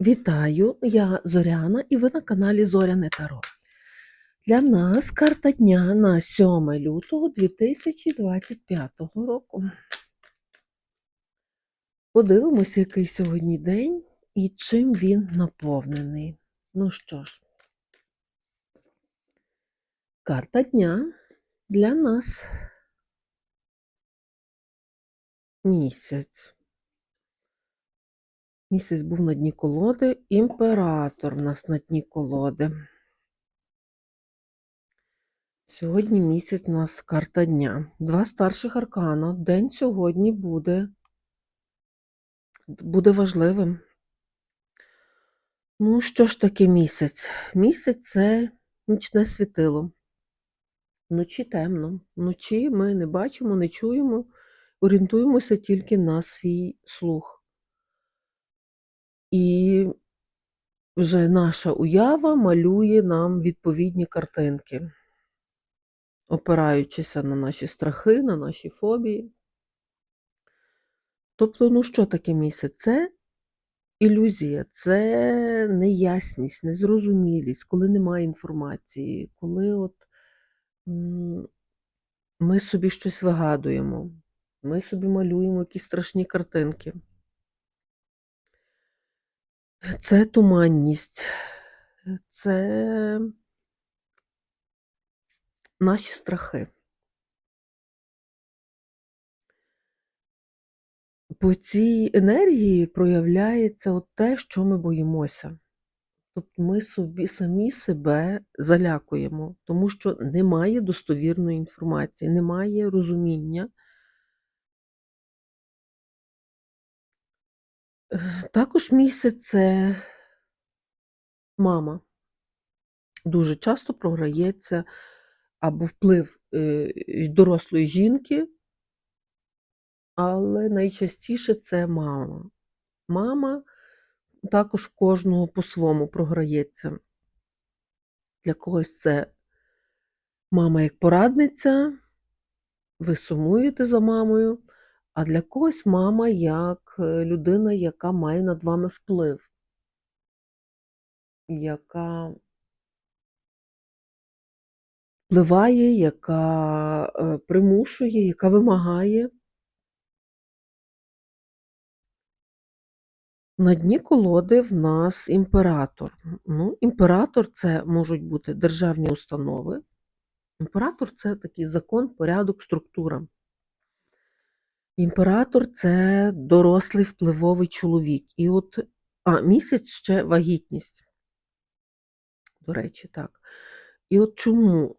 Вітаю, я Зоряна і ви на каналі Зоряне Таро. Для нас карта дня на 7 лютого 2025 року. Подивимося, який сьогодні день і чим він наповнений. Ну що ж, карта дня для нас місяць. Місяць був на дні колоди, імператор в нас на дні колоди. Сьогодні місяць у нас карта дня. Два старших аркана. День сьогодні буде, буде важливим. Ну, що ж таке місяць? Місяць це нічне світило. Вночі темно. Вночі ми не бачимо, не чуємо, орієнтуємося тільки на свій слух. І вже наша уява малює нам відповідні картинки, опираючися на наші страхи, на наші фобії. Тобто, ну що таке місяць? Це ілюзія, це неясність, незрозумілість, коли немає інформації, коли от ми собі щось вигадуємо, ми собі малюємо якісь страшні картинки. Це туманність, це наші страхи. По цій енергії проявляється от те, що ми боїмося. Тобто ми собі самі себе залякуємо, тому що немає достовірної інформації, немає розуміння. Також місяць це мама. Дуже часто програється або вплив е, дорослої жінки, але найчастіше це мама. Мама також кожного по-своєму програється. Для когось це мама як порадниця, ви сумуєте за мамою, а для когось мама як е, людина, яка має над вами вплив, яка впливає, яка е, примушує, яка вимагає. На дні колоди в нас імператор. Ну, імператор це можуть бути державні установи. Імператор це такий закон, порядок, структура. Імператор це дорослий впливовий чоловік. І от, а, місяць ще вагітність. До речі, так. І от чому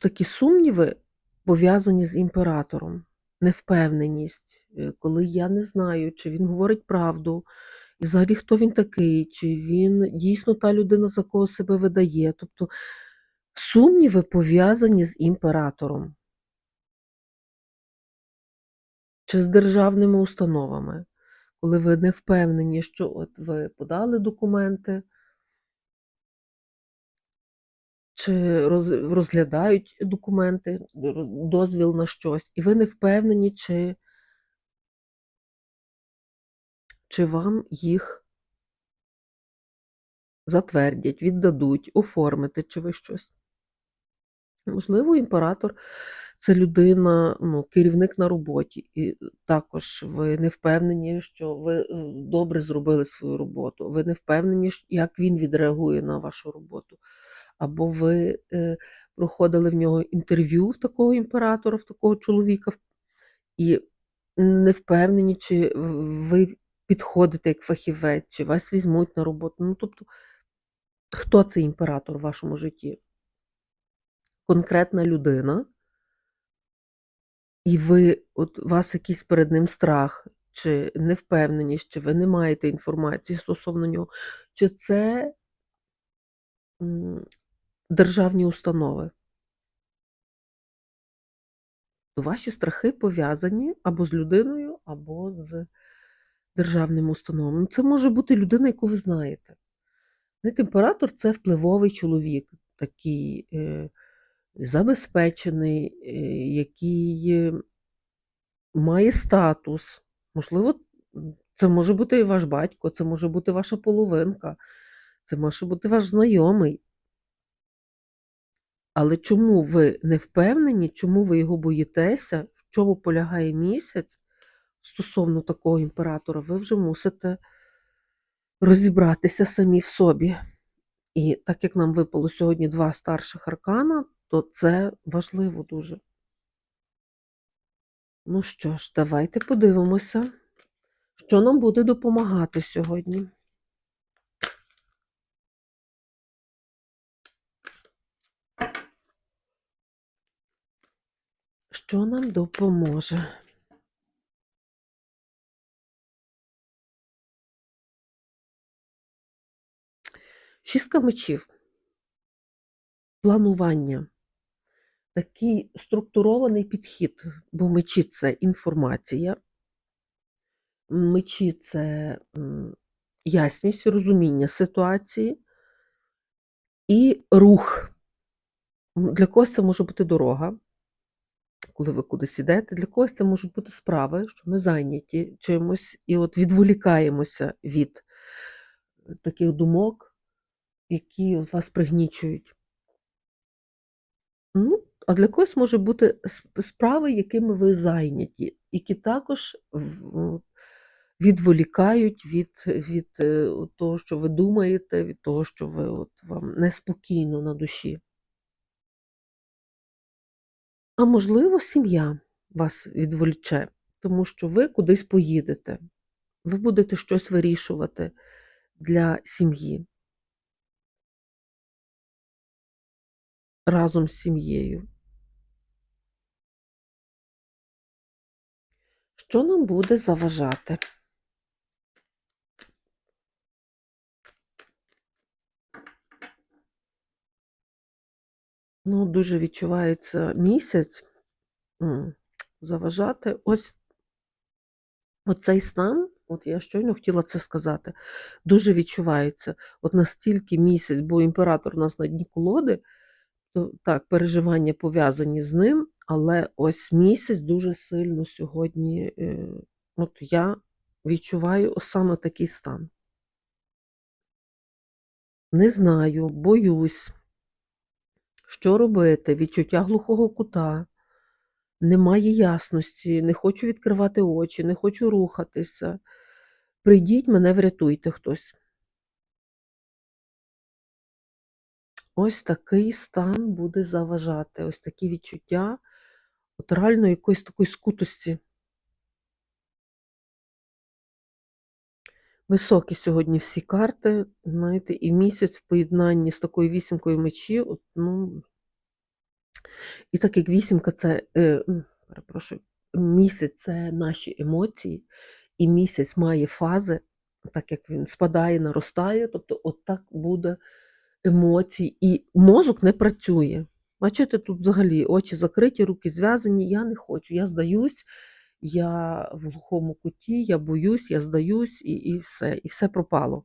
такі сумніви пов'язані з імператором? Невпевненість, е, коли я не знаю, чи він говорить правду, і взагалі хто він такий, чи він дійсно та людина, за кого себе видає. Тобто сумніви пов'язані з імператором чи з державними установами, коли ви не впевнені, що от ви подали документи, чи роз- розглядають документи, дозвіл на щось, і ви не впевнені, чи, чи вам їх затвердять, віддадуть, оформити, чи ви щось. Можливо, імператор це людина, ну, керівник на роботі, і також ви не впевнені, що ви е, добре зробили свою роботу, ви не впевнені, як він відреагує на вашу роботу. Або ви е, проходили в нього інтерв'ю в такого імператора, в такого чоловіка, і не впевнені, чи ви підходите як фахівець, чи вас візьмуть на роботу. Ну, тобто, хто цей імператор в вашому житті? Конкретна людина, і ви, от у вас якийсь перед ним страх, чи невпевненість, чи ви не маєте інформації стосовно нього, чи це державні установи. То ваші страхи пов'язані або з людиною, або з державними установами. Ну, Це може бути людина, яку ви знаєте. Імператор це впливовий чоловік, такий е, забезпечений, е, який е, має статус. Можливо, Це може бути і ваш батько, це може бути ваша половинка, це може бути ваш знайомий. Але чому ви не впевнені, чому ви його боїтеся, в чому полягає місяць стосовно такого імператора, ви вже мусите розібратися самі в собі. І так як нам випало сьогодні два старших аркана, то це важливо дуже. Ну що ж, давайте подивимося, що нам буде допомагати сьогодні. Що нам допоможе? Шістка мечів. Планування. Такий структурований підхід, бо мечі це інформація, мечі це ясність, розуміння ситуації і рух. Для когось це може бути дорога, коли ви кудись ідете, для когось це можуть бути справи, що ми зайняті чимось і от відволікаємося від е, таких думок, які вас пригнічують. Ну, а для когось може бути справи, якими ви зайняті, які також відволікають від, від е, того, що ви думаєте, від того, що ви от вам неспокійно на душі. А можливо, сім'я вас відволіче, тому що ви кудись поїдете, ви будете щось вирішувати для сім'ї разом з сім'єю. Що нам буде заважати? Ну, дуже відчувається місяць заважати. Ось оцей стан, от я щойно хотіла це сказати, дуже відчувається. От настільки місяць, бо імператор у нас на дні колоди, то так, переживання пов'язані з ним, але ось місяць дуже сильно сьогодні, е, от я відчуваю саме такий стан. Не знаю, боюсь, що робити, відчуття глухого кута, немає ясності, не хочу відкривати очі, не хочу рухатися. Прийдіть, мене врятуйте хтось. Ось такий стан буде заважати, ось такі відчуття, от реально якоїсь такої скутості. Високі сьогодні всі карти, знаєте, і місяць в поєднанні з такою вісімкою мечі, от, ну, і так як вісімка це, е, перепрошую, місяць це наші емоції, і місяць має фази, так як він спадає, наростає, тобто от так буде емоції, і мозок не працює. Бачите, тут взагалі очі закриті, руки зв'язані, я не хочу, я здаюсь, я в глухому куті, я боюсь, я здаюсь, і, і все, і все пропало.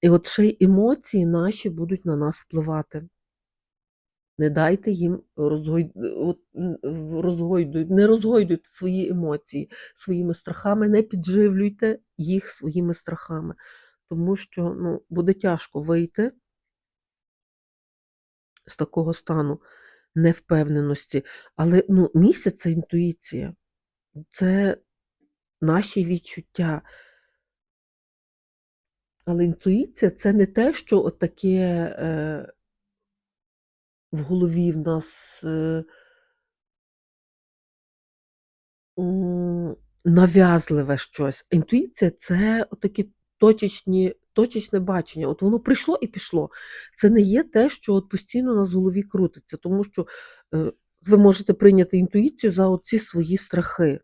І от ще й емоції наші будуть на нас впливати. Не дайте їм розгой... не розгойдуйте свої емоції своїми страхами, не підживлюйте їх своїми страхами, тому що ну, буде тяжко вийти з такого стану невпевненості. Але ну, місяць це інтуїція, це наші відчуття. Але інтуїція це не те, що таке е, в голові в нас е, нав'язливе щось. Інтуїція це такі точечні, точечне бачення. От воно прийшло і пішло. Це не є те, що от постійно у нас в голові крутиться, тому що е, ви можете прийняти інтуїцію за оці свої страхи.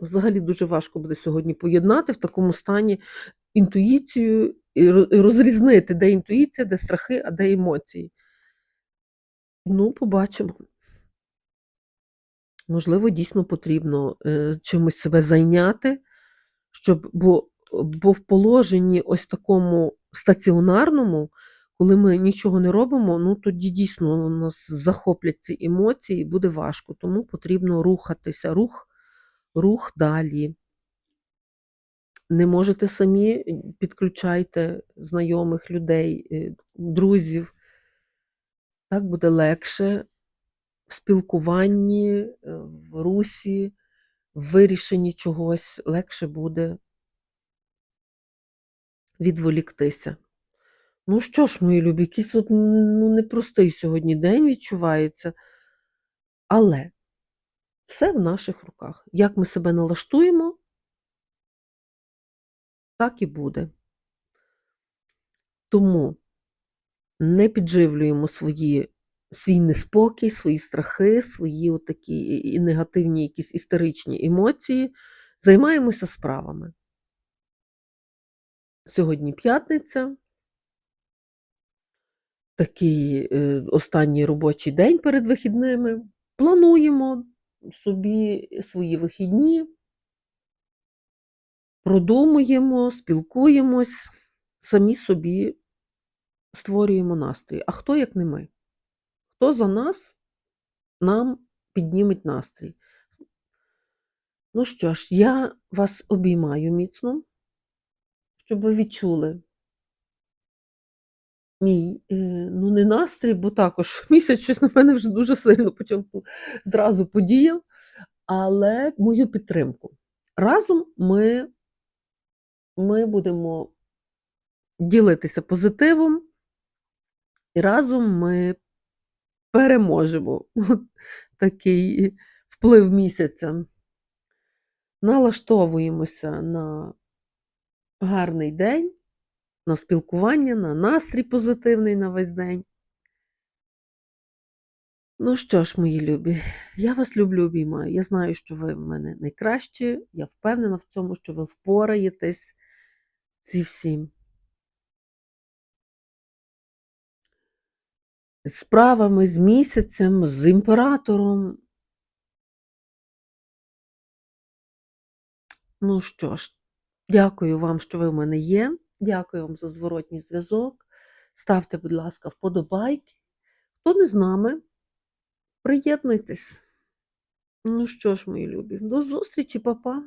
Взагалі дуже важко буде сьогодні поєднати в такому стані інтуїцію і розрізнити, де інтуїція, де страхи, а де емоції. Ну, побачимо. Можливо, дійсно потрібно е, чимось себе зайняти, щоб, бо, бо в положенні ось такому стаціонарному, коли ми нічого не робимо, ну тоді дійсно нас захоплять ці емоції і буде важко. Тому потрібно рухатися, рух, рух далі. Не можете самі, підключайте знайомих людей, е, друзів. Так буде легше в спілкуванні, е, в русі, в вирішенні чогось легше буде відволіктися. Ну що ж, мої любі, якийсь от, ну, непростий сьогодні день відчувається, але все в наших руках. Як ми себе налаштуємо, так і буде. Тому не підживлюємо свої, свій неспокій, свої страхи, свої отакі і негативні якісь істеричні емоції, займаємося справами. Сьогодні п'ятниця, такий е, останній робочий день перед вихідними. Плануємо собі свої вихідні, продумуємо, спілкуємось, самі собі створюємо настрій. А хто, як не ми? Хто за нас нам підніметь настрій? Ну що ж, я вас обіймаю міцно, щоб ви відчули мій, е, ну, не настрій, бо також місяць щось на мене вже дуже сильно почав зразу подіяв, але мою підтримку. Разом ми, ми будемо ділитися позитивом, і разом ми переможемо От такий вплив місяця. Налаштовуємося на гарний день, на спілкування, на настрій позитивний на весь день. Ну що ж, мої любі, я вас люблю, обіймаю. Я знаю, що ви в мене найкращі. Я впевнена в цьому, що ви впораєтесь зі всім. З справами, з місяцем, з імператором. Ну що ж, дякую вам, що ви в мене є. Дякую вам за зворотній зв'язок. Ставте, будь ласка, вподобайки. Хто не з нами, приєднуйтесь. Ну що ж, мої любі, до зустрічі, папа!